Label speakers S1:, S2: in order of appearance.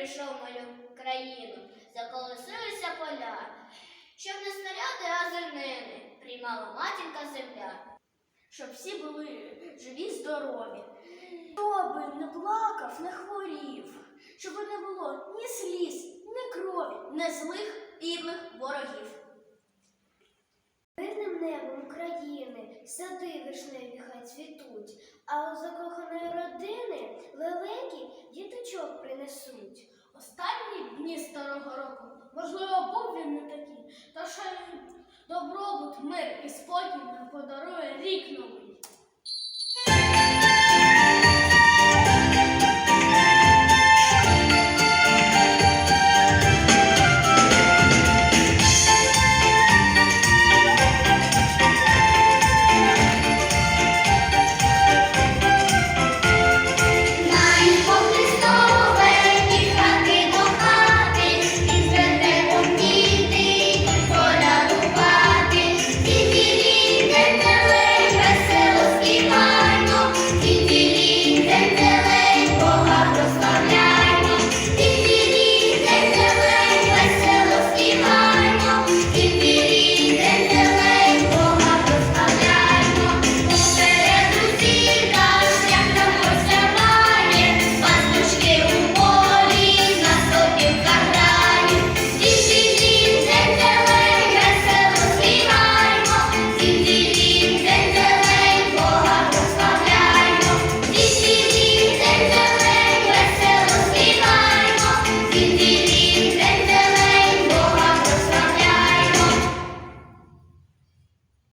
S1: прийшов мою країну, заколосилися поля, щоб не снаряди, а зернини приймала матінка земля, щоб всі були живі, здорові. Хто не плакав, не хворів, щоб не було ні сліз, ні крові, ні злих підлих ворогів.
S2: Мирним небом України сади вишневі хай цвітуть, а у закоханої родини лелеки діточок принесуть.
S1: Останні дні старого року, можливо, був він не такий, та що добробут, мир і спокій нам подарує рік новий.